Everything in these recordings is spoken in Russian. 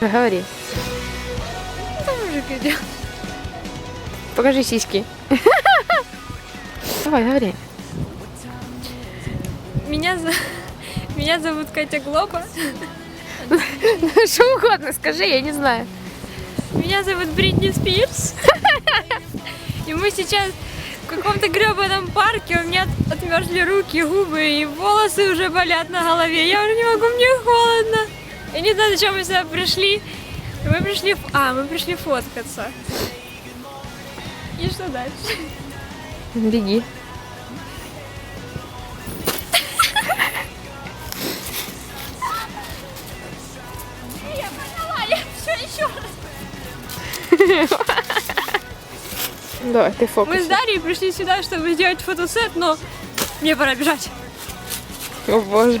Говори. Там мужик идет. Покажи сиськи. Давай, говори. Меня, за... Меня зовут Катя Глоба. Что угодно, скажи, я не знаю. Меня зовут Бритни Спирс. И мы сейчас в каком-то гребаном парке. У меня отмерзли руки, губы и волосы уже болят на голове. Я уже не могу, мне холодно. Я не знаю, зачем мы сюда пришли. Мы пришли... ф- А, мы пришли фоткаться. И что дальше? Беги. Я поняла, я все еще раз. Давай, ты Мы фокус. с Дарьей пришли сюда, чтобы сделать фотосет, но мне пора бежать. О боже.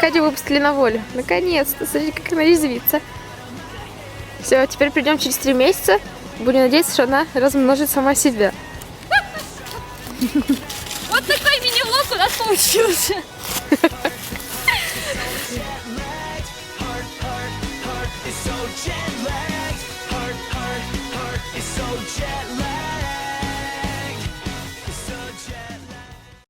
Катю выпустили на волю. Наконец-то. Смотрите, как она резвится. Все, теперь придем через три месяца. Будем надеяться, что она размножит сама себя. Вот такой мини-влог у нас получился. is so jet lagged.